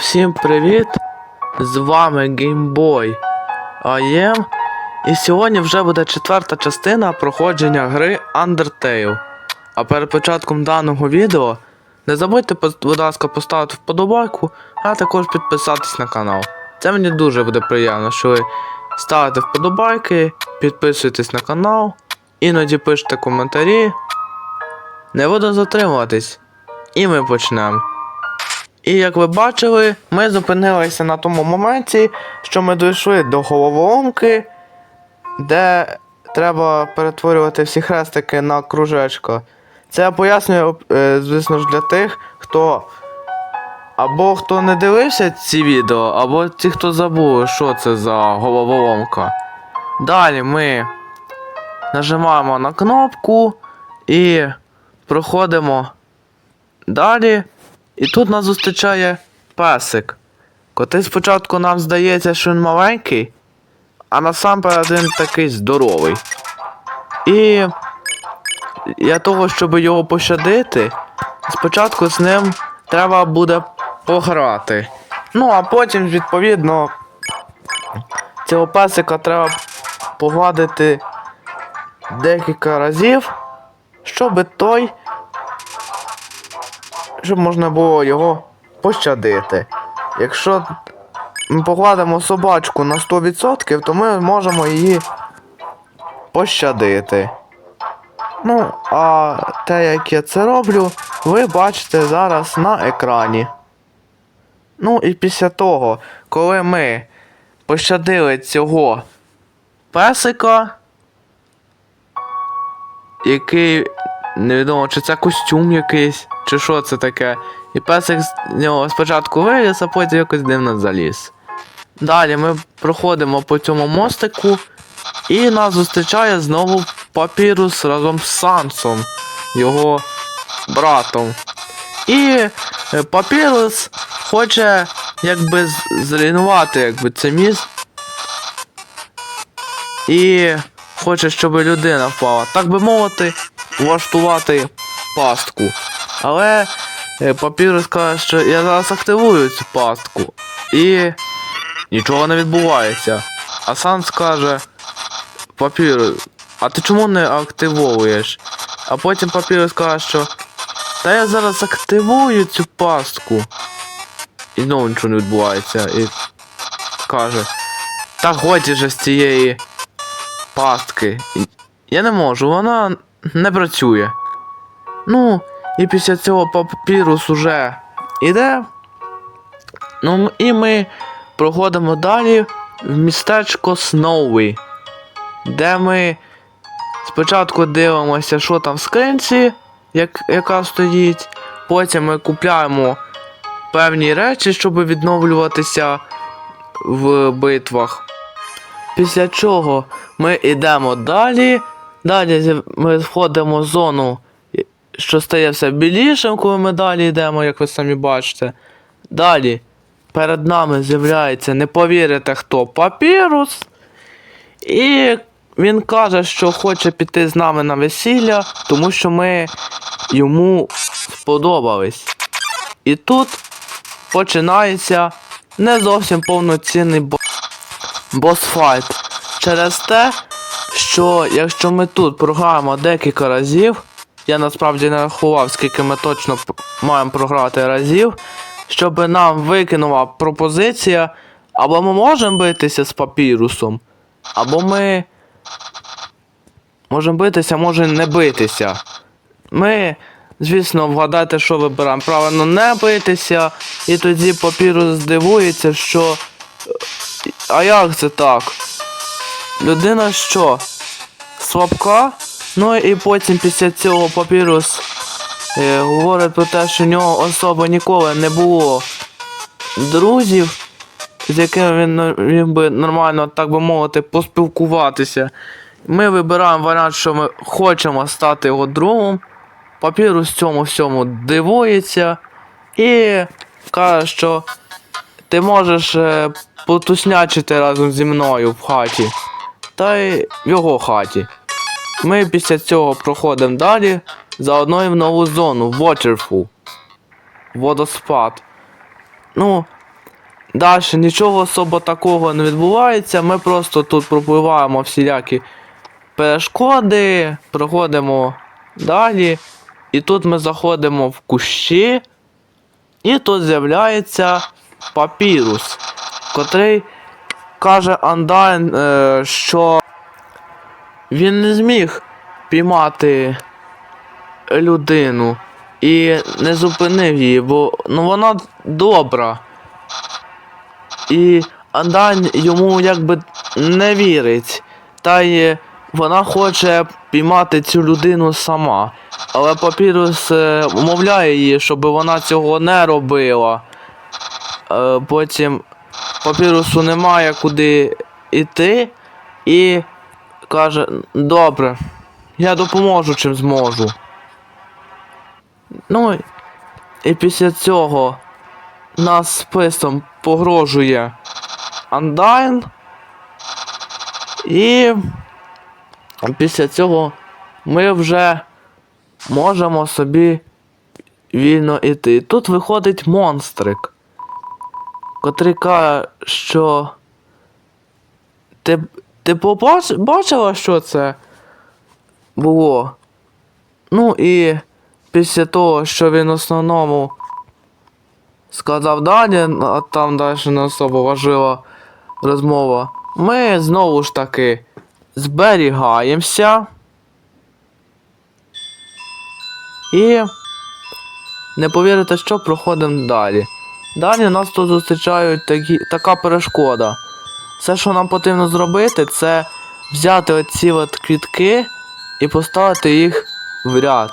Всім привіт! З вами GameBoy AM. І сьогодні вже буде четверта частина проходження гри Undertale. А перед початком даного відео не забудьте, будь ласка, поставити вподобайку, а також підписатись на канал. Це мені дуже буде приємно, що ви ставите вподобайки, підписуєтесь на канал, іноді пишете коментарі. Не буду затримуватись. І ми почнемо. І як ви бачили, ми зупинилися на тому моменті, що ми дійшли до головоломки, де треба перетворювати всі хрестики на кружечко. Це я пояснюю, е, звісно ж, для тих, хто або хто не дивився ці відео, або ті, хто забув, що це за головоломка. Далі ми нажимаємо на кнопку і проходимо далі. І тут нас зустрічає песик. Коти спочатку нам здається, що він маленький, а насамперед він такий здоровий. І для того, щоб його пощадити, спочатку з ним треба буде пограти. Ну, а потім, відповідно, цього песика треба погладити декілька разів, щоб той щоб можна було його пощадити. Якщо ми погладимо собачку на 100%, то ми можемо її пощадити. Ну, а те, як я це роблю, ви бачите зараз на екрані. Ну і після того, коли ми пощадили цього песика, який невідомо, чи це костюм якийсь, чи що це таке. І песик з нього спочатку виліз, а потім якось дивно заліз. Далі ми проходимо по цьому мостику, і нас зустрічає знову папірус разом з Сансом, його братом. І е, папірус хоче якби зруйнувати якби, це міст. І хоче, щоб людина впала. Так би мовити, влаштувати пастку. Але е, папірус каже, що я зараз активую цю пастку. І нічого не відбувається. А сам скаже, папірус, а ти чому не активовуєш? А потім папірус каже, що та я зараз активую цю пастку. І знову нічого не відбувається. І каже, та годі же з цієї пастки. Я не можу, вона не працює. Ну, і після цього папірус уже іде. Ну і ми проходимо далі в містечко Сноуі, де ми спочатку дивимося, що там в скринці, як, яка стоїть. Потім ми купляємо певні речі, щоб відновлюватися в битвах. Після чого ми йдемо далі. Далі ми входимо в зону, що стає все білішим, коли ми далі йдемо, як ви самі бачите. Далі перед нами з'являється, не повірите хто, папірус. І він каже, що хоче піти з нами на весілля, тому що ми йому сподобались. І тут починається не зовсім повноцінний бо босфайт. Через те, що якщо ми тут програємо декілька разів, я насправді не рахував, скільки ми точно маємо програти разів, щоб нам викинула пропозиція, або ми можемо битися з папірусом, або ми можемо битися, може не битися. Ми, звісно, вгадайте, що вибираємо. Правильно не битися, і тоді папірус здивується, що. А як це так? Людина що? Слабка? Ну і потім після цього папірус е, говорить про те, що в нього особо ніколи не було друзів, з якими він міг би нормально, так би мовити, поспілкуватися. Ми вибираємо варіант, що ми хочемо стати його другом. Папірус цьому всьому дивується і каже, що ти можеш е, потуснячити разом зі мною в хаті. Та й в його хаті. Ми після цього проходимо далі, заодно і в нову зону Waterfall. Водоспад. Ну, Далі нічого особо такого не відбувається. Ми просто тут пропливаємо всілякі перешкоди, проходимо далі. І тут ми заходимо в кущі. І тут з'являється папірус, котрий каже Андайн, е, що він не зміг піймати людину і не зупинив її, бо ну вона добра. І Андань йому якби не вірить. Та й вона хоче піймати цю людину сама. Але папірус е, умовляє її, щоб вона цього не робила. Е, потім папірусу немає куди йти і каже: Добре, я допоможу чим зможу. Ну і після цього нас списом погрожує Андайн. І після цього ми вже можемо собі вільно йти. Тут виходить монстрик, котрий каже, що ти, ти побач, бачила, що це було? Ну і після того, що він в основному сказав далі, а там далі не особо важлива розмова, ми знову ж таки зберігаємося. І не повірите, що проходимо далі. Далі нас тут зустрічають такі, така перешкода. Все, що нам потрібно зробити, це взяти оці от квітки і поставити їх в ряд.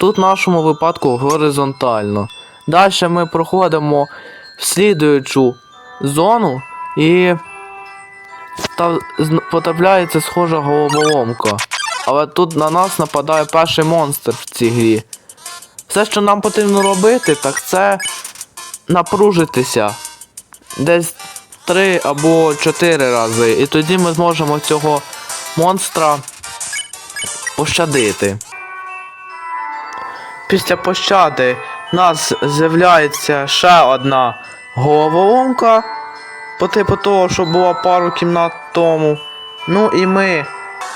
Тут в нашому випадку горизонтально. Далі ми проходимо в слідуючу зону і потрапляється схожа головоломка. Але тут на нас нападає перший монстр в цій грі. Все, що нам потрібно робити, так це напружитися десь 3 або 4 рази. І тоді ми зможемо цього монстра пощадити. Після пощади в нас з'являється ще одна головоломка по типу того, що була пару кімнат тому. Ну і ми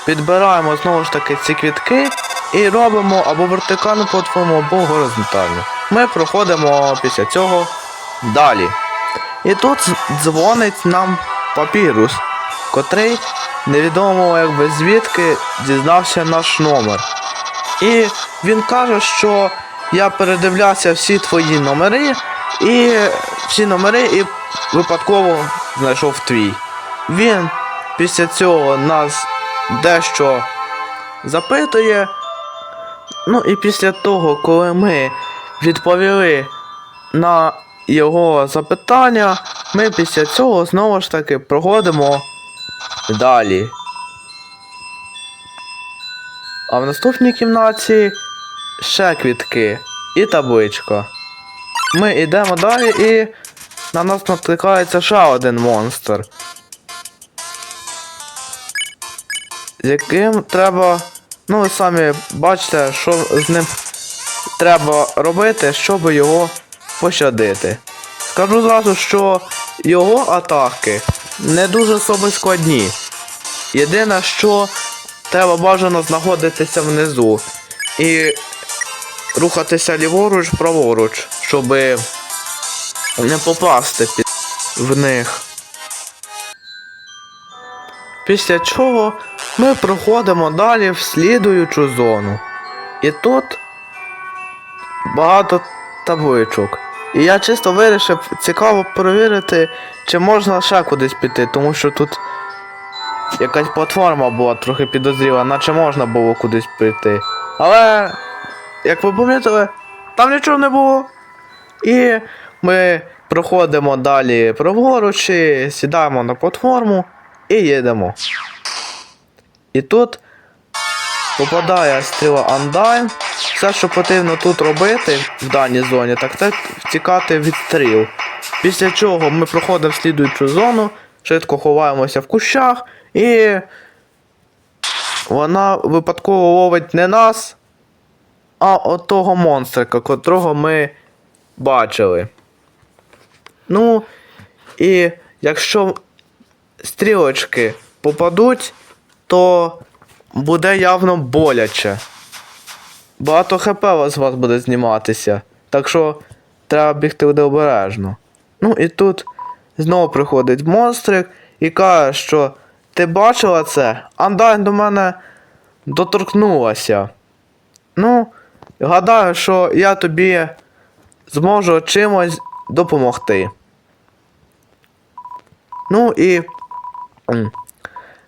підбираємо знову ж таки ці квітки і робимо або вертикальну платформу, або горизонтальну. Ми проходимо після цього далі. І тут дзвонить нам папірус, котрий невідомо якби звідки дізнався наш номер. І він каже, що я передивлявся всі твої номери, і всі номери і випадково знайшов твій. Він після цього нас дещо запитує. Ну і після того, коли ми відповіли на його запитання, ми після цього знову ж таки проходимо далі. А в наступній кімнаті ще квітки і табличка. Ми йдемо далі і на нас натикається ще один монстр. З яким треба. Ну, ви самі бачите, що з ним треба робити, щоб його пощадити. Скажу зразу, що його атаки не дуже особо складні. Єдине, що треба бажано знаходитися внизу і рухатися ліворуч, праворуч, щоб не попасти під в них. Після чого ми проходимо далі в слідуючу зону. І тут багато табличок. І я чисто вирішив цікаво перевірити, чи можна ще кудись піти, тому що тут якась платформа була трохи підозріла, наче можна було кудись прийти. Але, як ви помітили, там нічого не було. І ми проходимо далі праворуч, сідаємо на платформу і їдемо. І тут попадає стріла Undyne. Все, що потрібно тут робити в даній зоні, так це втікати від стріл. Після чого ми проходимо слідуючу зону, швидко ховаємося в кущах, і вона випадково ловить не нас, а от того монстрика, котрого ми бачили. Ну, і якщо стрілочки попадуть, то буде явно боляче. Багато хп з вас буде зніматися. Так що треба бігти буде обережно. Ну і тут знову приходить монстрик і каже, що ти бачила це? Андай до мене доторкнулася. Ну, гадаю, що я тобі зможу чимось допомогти. Ну і,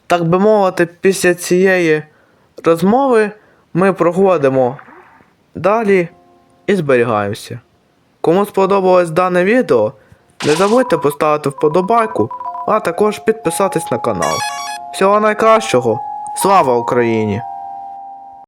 так би мовити, після цієї розмови ми проходимо далі і зберігаємося. Кому сподобалось дане відео, не забудьте поставити вподобайку, а також підписатись на канал. Всього найкращого! Слава Україні!